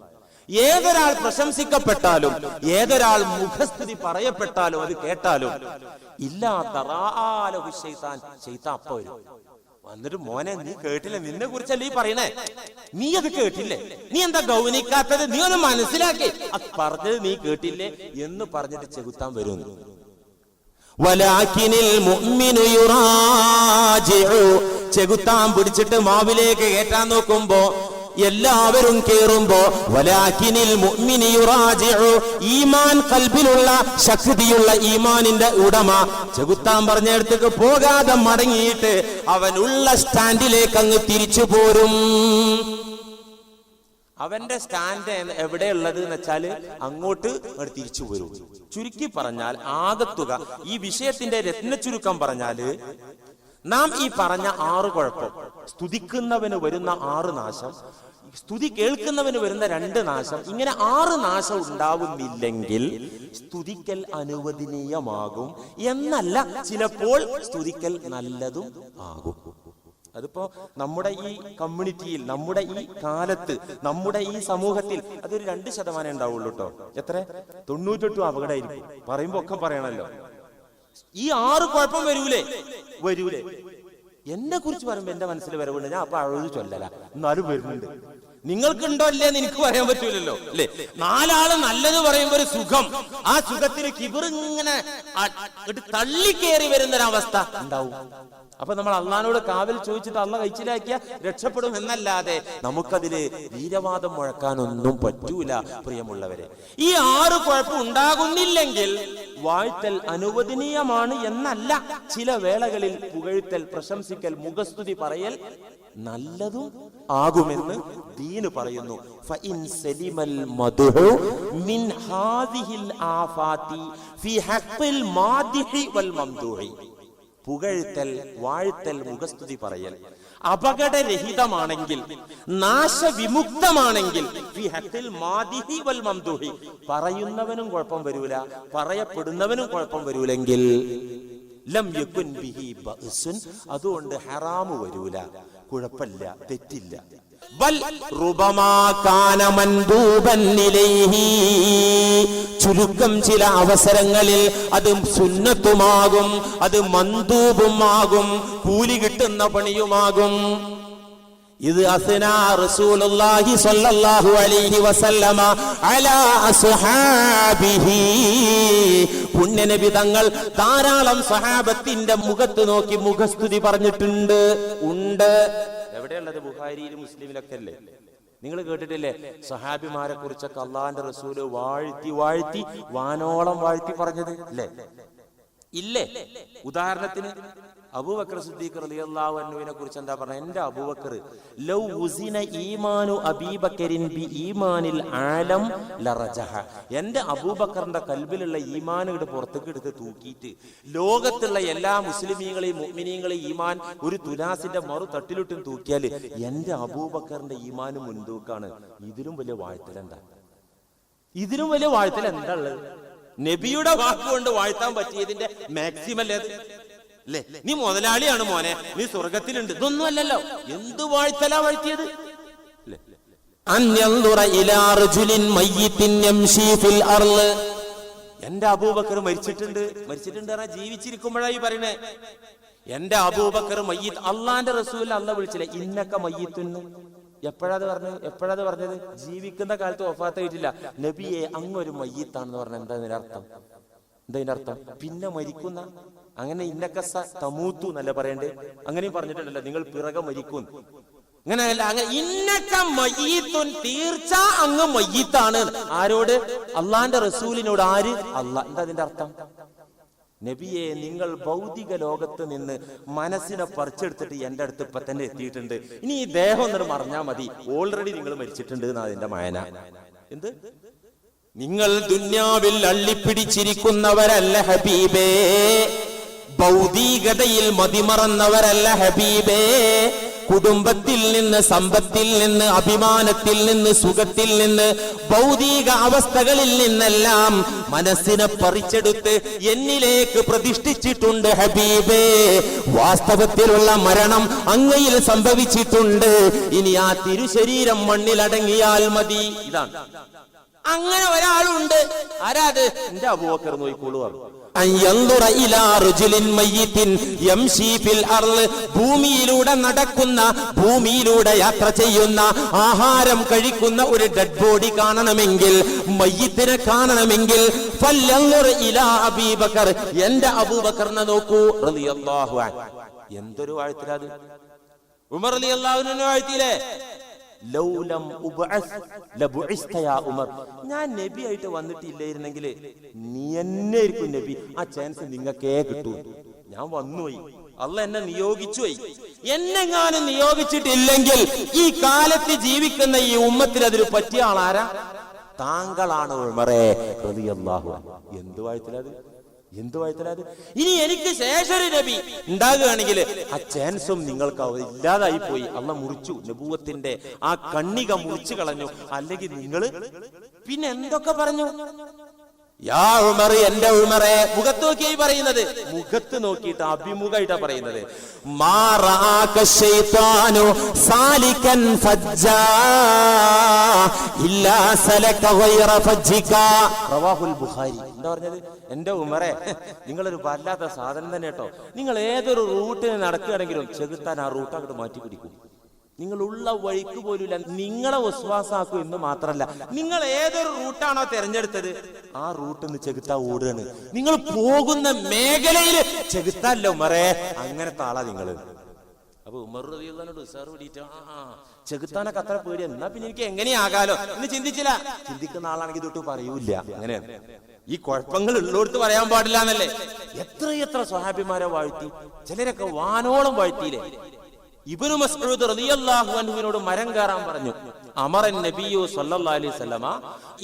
ഏതൊരാൾ പ്രശംസിക്കപ്പെട്ടാലും ഏതൊരാൾ മുഖസ്തുതി പറയപ്പെട്ടാലും അത് കേട്ടാലും ഇല്ലാത്ത ചെയ്ത ഷെയ്ത്താൻ അപ്പ വരും. വന്നിട്ട് മോനെ നീ കേട്ടില്ല? നിന്നെ കുറിച്ചല്ലേ ഈ പറയണേ? നീ അത് കേട്ടില്ലേ? നീ എന്താ ഗൗനിക്കാത്തത്? നീ ഒന്ന് മനസ്സിലാക്കി. പറഞ്ഞത് നീ കേട്ടില്ലേ എന്ന് പറഞ്ഞിട്ട് ചെകുത്താൻ വരുന്നു ചെകുത്താൻ പിടിച്ചിട്ട് മാവിലേക്ക് കയറ്റാൻ നോക്കുമ്പോ എല്ലാവരും കേറുമ്പോ വലാക്കിനിൽ ഈമാൻ കൽബിലുള്ള ശക്തിയുള്ള ഈമാനിന്റെ ഉടമ ചെകുത്താൻ പറഞ്ഞിടത്തേക്ക് പോകാതെ മടങ്ങിയിട്ട് അവനുള്ള സ്റ്റാൻഡിലേക്ക് അങ്ങ് തിരിച്ചു പോരും. അവന്റെ സ്റ്റാൻഡ് എവിടെയുള്ളത് എന്ന് വെച്ചാൽ അങ്ങോട്ട് അങ്ങോട്ട് തിരിച്ചു വരും ചുരുക്കി പറഞ്ഞാൽ ആകത്തുക ഈ വിഷയത്തിന്റെ രത്ന ചുരുക്കം പറഞ്ഞാൽ നാം ഈ പറഞ്ഞ ആറ് കുഴപ്പം സ്തുതിക്കുന്നവന് വരുന്ന ആറ് നാശം സ്തുതി കേൾക്കുന്നവന് വരുന്ന രണ്ട് നാശം. ഇങ്ങനെ ആറ് നാശം ഉണ്ടാവുന്നില്ലെങ്കിൽ സ്തുതിക്കൽ അനുവദനീയമാകും എന്നല്ല ചിലപ്പോൾ സ്തുതിക്കൽ നല്ലതും ആകും. അതിപ്പോ നമ്മുടെ ഈ കമ്മ്യൂണിറ്റിയിൽ നമ്മുടെ ഈ കാലത്ത് നമ്മുടെ ഈ സമൂഹത്തിൽ അതൊരു രണ്ട് ശതമാനം ഉണ്ടാവുള്ളൂ കേട്ടോ എത്ര? തൊണ്ണൂറ്റെട്ടും അപകടമായിരിക്കും. പറയുമ്പോ ഒക്കെ പറയണല്ലോ. ഈ ആറ് കുഴപ്പം വരൂലേ? വരൂലേ. എന്നെ കുറിച്ച് പറയുമ്പോ എന്റെ മനസ്സിൽ വരവുണ്ട്? ഞാൻ അപ്പൊ അഴുതു ചൊല്ലല. എന്നാലും വരുന്നുണ്ട്. നിങ്ങൾക്കുണ്ടോ അല്ലേ എന്ന് എനിക്ക് പറയാൻ പറ്റൂലല്ലോ അല്ലേ? നാലാൾ നല്ലത് പറയുമ്പോ ഒരു സുഖം. ആ സുഖത്തിന് കിബിറിങ്ങനെ തള്ളിക്കേറി വരുന്ന ഒരവസ്ഥ ഉണ്ടാവും. അപ്പൊ നമ്മൾ അള്ളഹാനോട് കാവൽ ചോദിച്ചിട്ട് അള്ള കഴിച്ചിലാക്കിയ രക്ഷപ്പെടും എന്നല്ലാതെ നമുക്കതിൽ വീരവാദം മുഴക്കാനൊന്നും പറ്റൂല പ്രിയമുള്ളവരെ. ഈ ആറ് കുഴപ്പം ഉണ്ടാകുന്നില്ലെങ്കിൽ വാഴ്ത്തൽ അനുവദനീയമാണ് എന്നല്ല. ചില വേളകളിൽ പുകഴ്ത്തൽ പ്രശംസിക്കൽ മുഖസ്തുതി പറയൽ നല്ലതും ആകുമെന്ന് ദീന് പറയുന്നു. പുകഴ്ത്തൽ വാഴ്ത്തൽ മുഖസ്തുതി പറയൽ. അപകടരഹിതമാണെങ്കിൽ നാശവിമുക്തമാണെങ്കിൽ പറയുന്നവനും കുഴപ്പം വരൂല പറയപ്പെടുന്നവനും കുഴപ്പം വരൂലെങ്കിൽ ലം അതുകൊണ്ട് ഹറാമു വരൂല. കുഴപ്പമില്ല തെറ്റില്ല. ചുരുക്കം ചില അവസരങ്ങളിൽ അത് സുന്നത്തുമാകും അത് മന്ദൂപുമാകും കൂലി കിട്ടുന്ന പണിയുമാകും. ഇത് അസ്നാ റസൂലുള്ളാഹി സ്വല്ലല്ലാഹു അലൈഹി വസല്ലമ അലാ അസ്ഹാബിഹി. പുണ്യനബി തങ്ങൾ ധാരാളം സഹാബത്തിന്റെ മുഖത്ത് നോക്കി മുഖസ്തുതി പറഞ്ഞിട്ടുണ്ട്. ഉണ്ട്. എവിടെയുള്ളത്? ബുഹാരിയിലും മുസ്ലിമിലൊക്കെ അല്ലേ നിങ്ങൾ കേട്ടിട്ടില്ലേ? സഹാബിമാരെ കുറിച്ചൊക്കെ അള്ളാന്റെ റസൂൽ വാഴ്ത്തി വാഴ്ത്തി വാനോളം വാഴ്ത്തി പറഞ്ഞത്. അല്ലേ? ഇല്ലേ? ഉദാഹരണത്തിന് അബൂബക്കർ സിദ്ദീഖ് റളിയല്ലാഹു അൻഹുവിനെ കുറിച്ച് എന്താ പറഞ്ഞത്? എന്റെ അബൂബക്കർ ലൗ ഉസിന ഈമാനു അബീബക്കരിൻ ബി ഈമാനിൽ ആലം ലറജഹ. എന്റെ അബൂബക്കറിന്റെ കൽബിലുള്ള ഈമാൻ ഇവിടെ പുറത്തേക്ക് എടുത്ത് തൂക്കിയിട്ട് ലോകത്തുള്ള എല്ലാ മുസ്ലിമീങ്ങളെയും മുഅ്മിനീങ്ങളെയും ഈമാൻ ഒരു തുലാസിന്റെ മറു തട്ടിലിട്ടും തൂക്കിയാൽ എന്റെ അബൂബക്കറിന്റെ ഈമാനും മുൻതൂക്കാണ്. ഇതിലും വലിയ വാഴ്ത്തലെന്താ ഇതിലും വലിയ വാഴ്ത്തൽ എന്താ ഉള്ളത്? നബിയുടെ വാക്കുകൊണ്ട് വാഴ്ത്താൻ പറ്റിയതിന്റെ മാക്സിമം അല്ലേ അല്ലേ നീ മുതലാളിയാണ് മോനെ. നീ സ്വർഗത്തിലുണ്ട് ഇതൊന്നും അല്ലല്ലോ. എന്ത് വാഴ്ത്തല വാഴ്ത്തിയത്? എന്റെ അബൂബക്കർ മരിച്ചിട്ടുണ്ട്. മരിച്ചിട്ടുണ്ട് പറഞ്ഞാൽ ജീവിച്ചിരിക്കുമ്പോഴായി പറയണേ. എന്റെ അബൂബക്കർ മയ്യത്ത് അള്ളാന്റെ റസൂൽ അല്ല വിളിച്ചില്ല? ഇന്നക്ക മയ്യത്തുന്നു എപ്പോഴത് പറഞ്ഞു എപ്പോഴത് പറഞ്ഞത്? ജീവിക്കുന്ന കാലത്ത് ഒഫാത്തായിട്ടില്ല നബിയെ അങ്ങൊരു മയ്യത്താണെന്ന് പറഞ്ഞ എന്താ ഇതിന്റെ അർത്ഥം എന്താ അർത്ഥം പിന്നെ മരിക്കുന്ന അങ്ങനെ ഇന്നക്ക സ തമൂത്തു എന്നല്ല പറയണ്ടേ? അങ്ങനെയും പറഞ്ഞിട്ടുണ്ടല്ലോ നിങ്ങൾ പിറകെ മരിക്കും. അങ്ങനെയല്ല അങ്ങനെ ഇന്നക്ക മയ്യത്തുൻ തീർച്ച അങ്ങ് മയ്യത്താണ്. ആരോട്? അള്ളാന്റെ റസൂലിനോട്. ആര്? അല്ല എന്താ അതിന്റെ അർത്ഥം? നബിയെ നിങ്ങൾ ഭൗതിക ലോകത്ത് നിന്ന് മനസ്സിനെ പറിച്ചെടുത്തിട്ട് എന്റെ അടുത്ത് ഇപ്പൊ തന്നെ എത്തിയിട്ടുണ്ട്. ഇനി ഈ ദേഹം ഒന്നിട്ട് മറിഞ്ഞാ മതി. ഓൾറെഡി നിങ്ങൾ മരിച്ചിട്ടുണ്ട് എന്നാ അതിന്റെ മായന. എന്ത്? നിങ്ങൾ ദുന്യാവിൽ അള്ളിപ്പിടിച്ചിരിക്കുന്നവരല്ല ഹബീബേ. ഭൗതികതയിൽ മതിമറന്നവരല്ല ഹബീബേ. കുടുംബത്തിൽ നിന്ന് സമ്പത്തിൽ നിന്ന് അഭിമാനത്തിൽ നിന്ന് സുഖത്തിൽ നിന്ന് ഭൗതിക അവസ്ഥകളിൽ നിന്നെല്ലാം മനസ്സിനെ പറിച്ചെടുത്ത് എന്നിലേക്ക് പ്രതിഷ്ഠിച്ചിട്ടുണ്ട് ഹബീബേ. വാസ്തവത്തിലുള്ള മരണം അങ്ങയിൽ സംഭവിച്ചിട്ടുണ്ട്. ഇനി ആ തിരുശരീരം മണ്ണിലടങ്ങിയാൽ മതി. ഇതാണ്. അങ്ങനെ ഒരാളുണ്ട്. ആരാത് എന്റെ അബൂബക്കർ നോയിക്കോളൂ പറഞ്ഞു. ഭൂമിയിലൂടെ നടക്കുന്ന ഭൂമിയിലൂടെ യാത്ര ചെയ്യുന്ന ആഹാരം കഴിക്കുന്ന ഒരു ഡെഡ് ബോഡി കാണണമെങ്കിൽ മയ്യത്തിനെ കാണണമെങ്കിൽ അബീബക്കർ. എന്റെ അബൂബക്കറിനെ നോക്കൂ. എന്തൊരു വാഴ്ത്തിലത് ഉമർ റളിയല്ലാഹുവിനെ വാഴ്ത്തിയില്ലേ? ലൗലം ഉമർ. ഞാൻ നബി ആയിട്ട് വന്നിട്ടില്ലായിരുന്നെങ്കിൽ നീ എന്നെ ആയിരിക്കും നബി. ആ ചാൻസ് നിങ്ങൾക്കേ കിട്ടൂ. ഞാൻ വന്നുപോയി. അല്ല എന്നെ നിയോഗിച്ചു പോയി. എന്നെങ്ങാനും നിയോഗിച്ചിട്ടില്ലെങ്കിൽ ഈ കാലത്ത് ജീവിക്കുന്ന ഈ ഉമ്മത്തിൽ അതിന് പറ്റിയ ആളാരാ? താങ്കളാണ് ഉമറേ. എന്ത് വാഴ്ത്തിലത് എന്ത് വാഴ്ത്തലാത് ഇനി എനിക്ക് ശേഷം ഒരു നബി ഉണ്ടാകുകയാണെങ്കിൽ ആ ചാൻസും നിങ്ങൾക്ക് ഇല്ലാതായി പോയി അള്ള മുറിച്ചു നബൂവത്തിന്റെ ആ കണ്ണിക മുറിച്ചു കളഞ്ഞു. അല്ലെങ്കിൽ നിങ്ങൾ പിന്നെ എന്തൊക്കെ പറഞ്ഞു? യാ ഉമർ എന്റെ ഉമറെ. മുഖത്ത് നോക്കിയായി പറയുന്നത്. മുഖത്ത് നോക്കിയിട്ട് അഭിമുഖമായിട്ടാ പറയുന്നത്. എന്താ പറഞ്ഞത്? എന്റെ ഉമറെ നിങ്ങളൊരു വല്ലാത്ത സാധനം തന്നെ കേട്ടോ നിങ്ങൾ ഏതൊരു റൂട്ടിന് നടക്കുകയാണെങ്കിലും ചെകുത്താൻ ആ റൂട്ട് അങ്ങോട്ട് മാറ്റി പിടിക്കും നിങ്ങൾ ഉള്ള വഴിക്ക് പോലുമില്ല. നിങ്ങളെ വിശ്വാസാക്കും എന്ന് മാത്രമല്ല. നിങ്ങൾ ഏതൊരു റൂട്ടാണോ തിരഞ്ഞെടുത്തത്? ആ റൂട്ട് നിന്ന് ചെകുത്ത ഓടുകയാണ്. നിങ്ങൾ പോകുന്ന മേഖലയിൽ ചെകുത്തല്ല ഉമറേ. അങ്ങനത്തെ ആളാ നിങ്ങൾ അപ്പൊ ഉമർ റളിയല്ലാഹുവിനോട് ഉസാർ ആ ചെകുത്താനൊക്കെ അത്ര പേടി എന്നാ പിന്നെ എനിക്ക് എങ്ങനെയാകാലോ? എന്ന് ചിന്തിച്ചില്ല. ചിന്തിക്കുന്ന ആളാണെങ്കിൽ തൊട്ട് പറയൂല അങ്ങനെ. ഈ കുഴപ്പങ്ങൾ ഉള്ളോടത്ത് പറയാൻ പാടില്ല എന്നല്ലേ എത്ര എത്ര സ്വഹാബിമാരെ വാഴ്ത്തി? ചിലരൊക്കെ വാനോളം വാഴ്ത്തിയില്ലേ? ഇബ്നു മസ്ഊദ് റളിയല്ലാഹു അൻഹുവിനോട് മരം കയറാൻ പറഞ്ഞു. അമറൻ നബിയു സല്ലല്ലാഹു അലൈഹി വസല്ലമ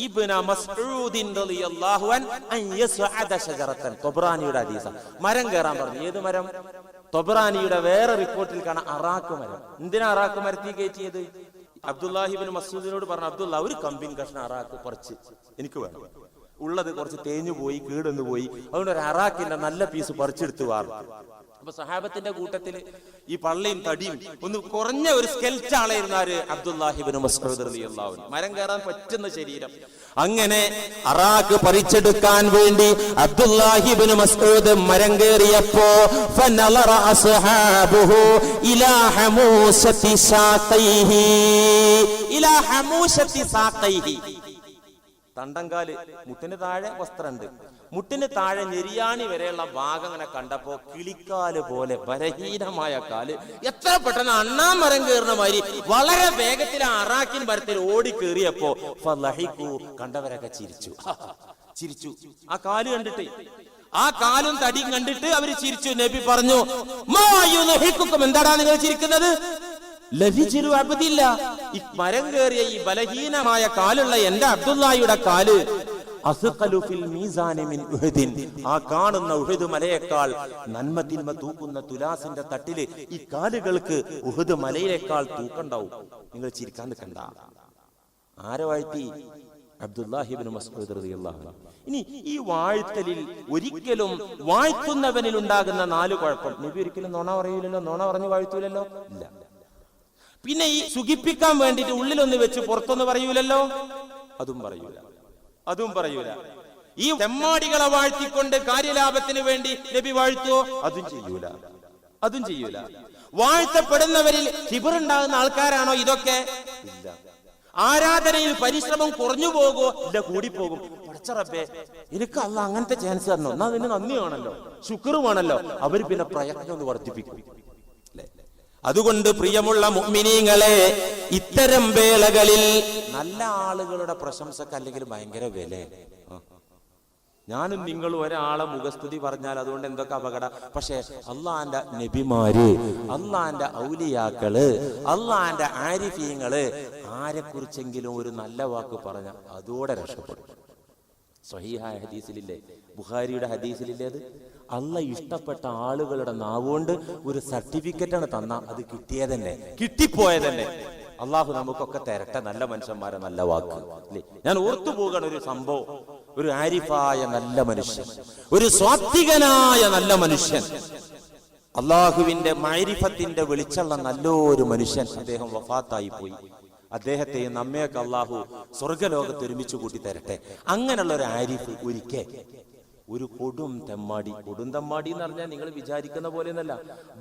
ഇബ്ന മസ്ഊദിൻ റളിയല്ലാഹു അൻ അൻ യസ്അദ ഷജറത്തൻ തബ്രാനിയുടെ ഹദീസ മരം കയറാൻ പറഞ്ഞു. ഏത് മരം? തൊബ്രാനിയുടെ വേറെ റിപ്പോർട്ടിൽ കാണാം അറാക്ക് മരം. എന്തിനാ അറാക്ക് മരത്തിൽ കയറ്റിയത്? അബ്ദുല്ലാഹിബിൻ മസൂദിനോട് പറഞ്ഞു അബ്ദുല്ല ഒരു കമ്പിൻ കഷ്ണം അറാക്ക് കുറച്ച് എനിക്ക് വേണം. ഉള്ളത് കുറച്ച് തേഞ്ഞു പോയി കീടന്നു പോയി അതുകൊണ്ട് ഒരു അറാക്കിന്റെ നല്ല പീസ് പറിച്ചെടുത്ത് വാറും അപ്പൊ സഹാബത്തിന്റെ കൂട്ടത്തിൽ ഈ പള്ളിയും തടിയും ഒന്ന് കുറഞ്ഞ ഒരു സ്കെൽറ്റ് ആളായിരുന്നു റളിയല്ലാഹു അൻഹു. മരം കയറാൻ പറ്റുന്ന ശരീരം. അങ്ങനെ അറാഖ് പറിച്ചെടുക്കാൻ വേണ്ടി അബ്ദുല്ലാഹിബിന് മസ്കൂദ് മരം കയറിയപ്പോ തണ്ടങ്കാൽ മുട്ടിന് താഴെ വസ്ത്രമുണ്ട് മുട്ടിന് താഴെ നെരിയാണി വരെയുള്ള ഭാഗം അങ്ങനെ കണ്ടപ്പോ കിളിക്കാൽ പോലെ ബലഹീനമായ കാൽ. എത്ര പെട്ടെന്ന് അണ്ണാ മരം കയറുന്ന മാതിരി വളരെ വേഗത്തിൽ അറാക്കിൻ മരത്തിൽ ഓടി കയറിയപ്പോ കണ്ടവരൊക്കെ ചിരിച്ചു. [LAUGHS] ചിരിച്ചു. ആ കാൽ കണ്ടിട്ട്. ആ കാലും തടിയും കണ്ടിട്ട് അവർ ചിരിച്ചു. നബി പറഞ്ഞു "മാ യുദ്ഹിക്കുക്കും എന്താടാ നിങ്ങൾ ചിരിക്കുന്നത്? ലഭിച്ചിരു അബദില്ല. ഈ മരം കയറിയ ഈ ബലഹീനമായ കാലുള്ള എന്റെ അബ്ദുല്ലായിയുടെ കാൽ ആ കാണുന്ന ഉഹദ് മലയേക്കാൾ നന്മ തിന്മ തൂക്കുന്ന തുലാസിന്റെ തട്ടിൽ ഈ കാലുകൾക്ക് ഉഹദ് മലയിലേക്കാൾ തൂക്കണ്ടാവും. നിങ്ങൾ ചിരിക്കാൻ നിൽക്കണ്ട. ആരെ വാഴ്ത്തി? അബ്ദുല്ലാഹിബിൻ മസ്ഊദ് റളിയല്ലാഹു ഇനി ഈ വാഴ്ത്തലിൽ ഒരിക്കലും വാഴ്ത്തുന്നവനിൽ ഉണ്ടാകുന്ന നാല് കുഴപ്പം. നബി ഒരിക്കലും നോണ പറയൂലല്ലോ നോണ പറഞ്ഞു വാഴ്ത്തൂലല്ലോ? ഇല്ല. പിന്നെ ഈ സുഖിപ്പിക്കാൻ വേണ്ടിട്ട് ഉള്ളിലൊന്ന് വെച്ച് പുറത്തൊന്ന് പറയൂലല്ലോ? അതും പറയൂല. അതും പറയൂല. ഈ തെമ്മാടികളെ വാഴ്ത്തിക്കൊണ്ട് കാര്യലാഭത്തിന് വേണ്ടി നബി വാഴ്ത്തുവോ? അതും ചെയ്യൂല. അതും ചെയ്യൂല. വാഴ്ത്തപ്പെടുന്നവരിൽ ഹിബറുണ്ടാകുന്ന ആൾക്കാരാണോ ഇതൊക്കെ? ഇല്ല. ആരാധനയിൽ പരിശ്രമം കുറഞ്ഞു പോകുമോ ഇല്ല കൂടിപ്പോകും. പഠിച്ചറപ്പേ എനിക്ക് അല്ല അങ്ങനത്തെ ചാൻസ് തരണം. എന്നാ അതിന് നന്ദിയാണല്ലോ. വേണല്ലോ അവർ പിന്നെ പ്രയത്നം ഒന്ന് വർദ്ധിപ്പിക്കും. അതുകൊണ്ട് പ്രിയമുള്ള മുമ്മിനീങ്ങളെ ഇത്തരം വേളകളിൽ നല്ല ആളുകളുടെ പ്രശംസക്ക് അല്ലെങ്കിൽ ഭയങ്കര വില. ഞാനും നിങ്ങൾ ഒരാളെ മുഖസ്തുതി പറഞ്ഞാൽ അതുകൊണ്ട് എന്തൊക്കെ അപകടം? പക്ഷെ അള്ളാന്റെ നബിമാര് അള്ളാന്റെ ഔലിയാക്കൾ അള്ളാന്റെ ആരിഫീങ്ങൾ ആരെക്കുറിച്ചെങ്കിലും ഒരു നല്ല വാക്ക് പറഞ്ഞ അതോടെ രക്ഷപ്പെടും. സ്വഹീഹായ ഹദീസിലില്ലേ? ബുഹാരിയുടെ ഹദീസിലില്ലേ അത്? അല്ല ഇഷ്ടപ്പെട്ട ആളുകളുടെ നാവുകൊണ്ട് ഒരു സർട്ടിഫിക്കറ്റാണ് തന്ന അത് കിട്ടിയതന്നെ. കിട്ടിപ്പോയതന്നെ. അള്ളാഹു നമുക്കൊക്കെ തരട്ടെ. നല്ല മനുഷ്യന്മാരെ നല്ല വാക്ക്. അല്ലേ? ഞാൻ ഓർത്തു പോകണ ഒരു സംഭവം. ഒരു ആരിഫായ നല്ല മനുഷ്യൻ. ഒരു സ്വാത്വികനായ നല്ല മനുഷ്യൻ. അള്ളാഹുവിന്റെ മൈരിഫത്തിന്റെ വെളിച്ചുള്ള നല്ലൊരു മനുഷ്യൻ അദ്ദേഹം വഫാത്തായി പോയി അദ്ദേഹത്തെയും നമ്മയൊക്കെ അള്ളാഹു സ്വർഗലോകത്ത് ഒരുമിച്ച് കൂട്ടി തരട്ടെ അങ്ങനെയുള്ള ഒരു ആരിഫ് ഒരിക്കൽ ഒരു കൊടും തെമ്മാടി. കൊടും തെമ്മാടി എന്ന് പറഞ്ഞാൽ നിങ്ങൾ വിചാരിക്കുന്ന പോലെ ഒന്നല്ല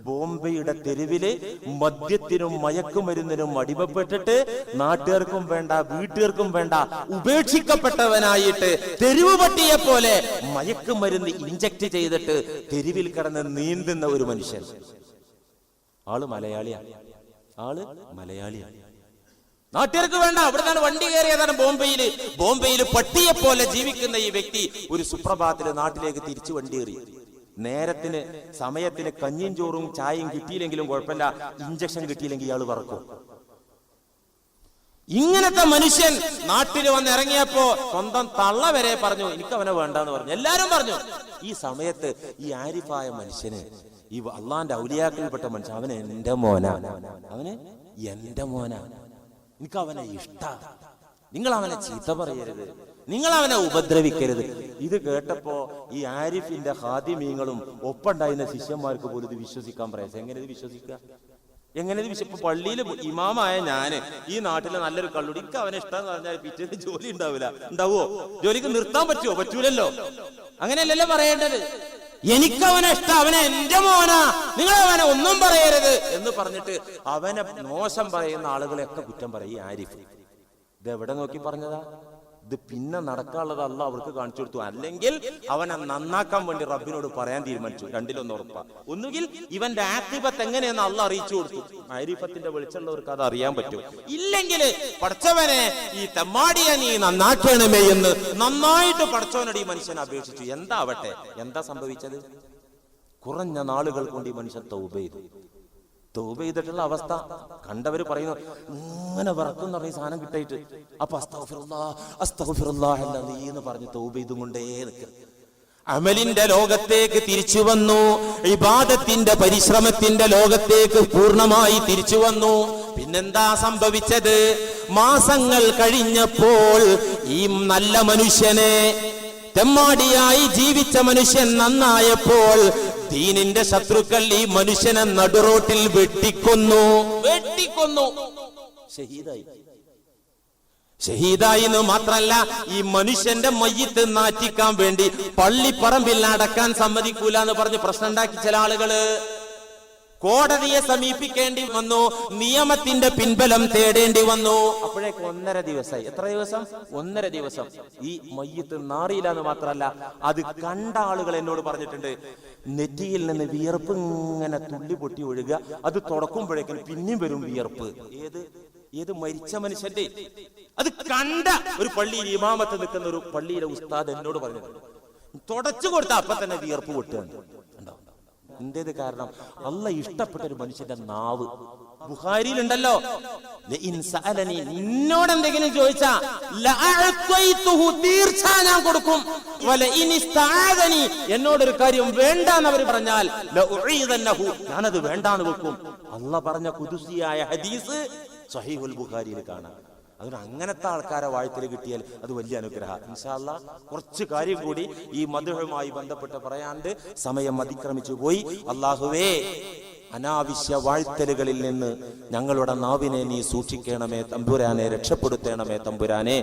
ബോംബെയുടെ തെരുവിലെ മദ്യത്തിനും മയക്കുമരുന്നിനും അടിമപ്പെട്ടിട്ട് നാട്ടുകാർക്കും വേണ്ട വീട്ടുകാർക്കും വേണ്ട ഉപേക്ഷിക്കപ്പെട്ടവനായിട്ട് തെരുവ് പട്ടിയെ പോലെ മയക്കുമരുന്ന് ഇഞ്ചക്ട് ചെയ്തിട്ട് തെരുവിൽ കിടന്ന് നീന്തുന്ന ഒരു മനുഷ്യൻ. ആൾ മലയാളിയാണ് ആൾ മലയാളിയാണ് നാട്ടുകാർക്ക് വേണ്ട. അവിടെ നിന്നാണ് വണ്ടി കയറിയതാണ് ബോംബെയിൽ ബോംബെയിൽ പട്ടിയെ പോലെ ജീവിക്കുന്ന ഈ വ്യക്തി ഒരു സുപ്രഭാതത്തിൽ നാട്ടിലേക്ക് തിരിച്ചു വണ്ടി കയറി. നേരത്തിന് സമയത്തിന് കഞ്ഞിയും ചോറും ചായയും കിട്ടിയില്ലെങ്കിലും കുഴപ്പമില്ല. ഇഞ്ചക്ഷൻ കിട്ടിയില്ലെങ്കിൽ ഇയാൾ പറക്കും ഇങ്ങനത്തെ മനുഷ്യൻ നാട്ടിൽ വന്ന് ഇറങ്ങിയപ്പോ സ്വന്തം തള്ള വരെ പറഞ്ഞു എനിക്ക് അവനെ വേണ്ടെന്ന് പറഞ്ഞു. എല്ലാരും പറഞ്ഞു. ഈ സമയത്ത് ഈ ആരിഫായ മനുഷ്യന് ഈ അള്ളാന്റെ ഔലിയാക്കൽപ്പെട്ട മനുഷ്യൻ അവന് എന്റെ മോനാ. അവന് എന്റെ മോനാ. എനിക്ക് അവനെ ഇഷ്ട. നിങ്ങൾ അവനെ ചീത്ത പറയരുത്. നിങ്ങൾ അവനെ ഉപദ്രവിക്കരുത്. ഇത് കേട്ടപ്പോ ഈ ആരിഫിന്റെ ഹാദിമീങ്ങളും ഒപ്പുണ്ടായിരുന്ന ശിഷ്യന്മാർക്ക് പോലും ഇത് വിശ്വസിക്കാൻ പറയാം. എങ്ങനെ ഇത് വിശ്വസിക്കുക? എങ്ങനെ ഇത് പള്ളിയിൽ ഇമാമായ ഞാൻ ഈ നാട്ടിലെ നല്ലൊരു കള്ളുടി എനിക്ക് അവനെ ഇഷ്ടം പറഞ്ഞാൽ പിറ്റേന്ന് ജോലി ഉണ്ടാവില്ല. ഉണ്ടാവോ ജോലിക്ക് നിർത്താൻ പറ്റുമോ പറ്റൂലല്ലോ. അങ്ങനെയല്ലല്ലോ പറയേണ്ടത്. എനിക്ക് അവനെ ഇഷ്ടം അവനെ എന്റെ മോനാ. നിങ്ങൾ അവനെ ഒന്നും പറയരുത്. എന്ന് പറഞ്ഞിട്ട് അവനെ മോശം പറയുന്ന ആളുകളെയൊക്കെ കുറ്റം പറയും ആരിഫ്. ഇത് എവിടെ നോക്കി പറഞ്ഞതാ? ഇത് പിന്നെ നടക്കാനുള്ളത് അല്ല അവർക്ക് കാണിച്ചു കൊടുത്തു. അല്ലെങ്കിൽ അവനെ നന്നാക്കാൻ വേണ്ടി റബ്ബിനോട് പറയാൻ തീരുമാനിച്ചു. രണ്ടിലൊന്ന് ഉറപ്പ. ഒന്നുകിൽ ഇവന്റെ ആക്തിപത്ത് എങ്ങനെയെന്ന് അല്ല അറിയിച്ചു കൊടുത്തു. ആരിഫത്തിന്റെ വെളിച്ചുള്ളവർക്ക് അത് അറിയാൻ പറ്റും. ഇല്ലെങ്കിൽ പഠിച്ചവനെ ഈ തെമ്മാടിയെ നീ നന്നാക്കണമേ എന്ന് നന്നായിട്ട് പഠിച്ചവനോട് ഈ മനുഷ്യൻ അപേക്ഷിച്ചു. എന്താവട്ടെ? എന്താ സംഭവിച്ചത്? കുറഞ്ഞ നാളുകൾ കൊണ്ട് ഈ മനുഷ്യൻ തൗബ ചെയ്തു. തൗബ ചെയ്തിട്ടുള്ള അവസ്ഥ. കണ്ടവര് പറയുന്നു ഇങ്ങനെ വിറക്കും പറഞ്ഞ സാധനം കിട്ടായിട്ട്. അപ്പൊ അസ്തഫിറുല്ലാ അല്ലദീ എന്ന് പറഞ്ഞ് തൗബ ചെയ്തും കൊണ്ടേ അമലിന്റെ ലോകത്തേക്ക് തിരിച്ചു വന്നു ഇബാദത്തിന്റെ പരിശ്രമത്തിന്റെ ലോകത്തേക്ക് പൂർണമായി തിരിച്ചു വന്നു. പിന്നെന്താ സംഭവിച്ചത്? മാസങ്ങൾ കഴിഞ്ഞപ്പോൾ ഈ നല്ല മനുഷ്യനെ തെമ്മാടിയായി ജീവിച്ച മനുഷ്യൻ നന്നായപ്പോൾ ദീനിന്റെ ശത്രുക്കൾ ഈ മനുഷ്യനെ നടുറോട്ടിൽ വെട്ടിക്കൊന്നു. വെട്ടിക്കൊന്നു. ഷഹീദായി. ഷഹീദായി എന്ന് മാത്രല്ല ഈ മനുഷ്യന്റെ മയ്യത്ത് നാറ്റിക്കാൻ വേണ്ടി പള്ളിപ്പറമ്പിൽ അടക്കാൻ സമ്മതിക്കൂല എന്ന് പറഞ്ഞ് പ്രശ്നം ഉണ്ടാക്കി ചില ആളുകൾ. കോടതിയെ സമീപിക്കേണ്ടി വന്നു. നിയമത്തിന്റെ പിൻബലം തേടേണ്ടി വന്നു. അപ്പോഴേക്ക് ഒന്നര ദിവസമായി. എത്ര ദിവസം? ഒന്നര ദിവസം. ഈ മയ്യത്ത് നാറിയില്ല എന്ന് മാത്രമല്ല അത് കണ്ട ആളുകൾ എന്നോട് പറഞ്ഞിട്ടുണ്ട് നെറ്റിയിൽ നിന്ന് വിയർപ്പ് ഇങ്ങനെ തുള്ളി പൊട്ടി ഒഴുകുക. അത് തുടക്കുമ്പോഴേക്കും പിന്നെയും വരും വിയർപ്പ്. ഏത്? ഏത് മരിച്ച മനുഷ്യന്റെ? അത് കണ്ട ഒരു പള്ളിയിൽ ഇമാമത്ത് നിൽക്കുന്ന ഒരു പള്ളിയിലെ ഉസ്താദ് എന്നോട് പറഞ്ഞിട്ടുണ്ട്. തുടച്ചു കൊടുത്ത അപ്പൊ തന്നെ വിയർപ്പ് പൊട്ടുകയാണ്. കണ്ടോ? എന്തേത് കാരണം അല്ല ഇഷ്ടപ്പെട്ട ഒരു മനുഷ്യന്റെ നാവ് ബുഹാരിയിലുണ്ടല്ലോ നിന്നോട് എന്തെങ്കിലും ചോദിച്ചാൽ ഞാൻ കൊടുക്കും. എന്നോടൊരു കാര്യം വേണ്ടാന്ന് അവർ പറഞ്ഞാൽ ഞാനത് വേണ്ടാന്ന് വെക്കും. അല്ല പറഞ്ഞ കുതുസിയായ ഹദീസ് സഹീഹുൽ ബുഖാരിയിൽ കാണാം. അതുകൊണ്ട് അങ്ങനത്തെ ആൾക്കാരെ വാഴ്ത്തൽ കിട്ടിയാൽ അത് വലിയ അനുഗ്രഹ. ഇൻഷാല്ല കുറച്ച് കാര്യം കൂടി ഈ മധുരവുമായി ബന്ധപ്പെട്ട് പറയാണ്ട് സമയം അതിക്രമിച്ചു പോയി. അള്ളാഹുവേ അനാവശ്യ വാഴ്ത്തലുകളിൽ നിന്ന് ഞങ്ങളുടെ നാവിനെ നീ സൂക്ഷിക്കണമേ തമ്പുരാനെ രക്ഷപ്പെടുത്തണമേ തമ്പുരാനെ.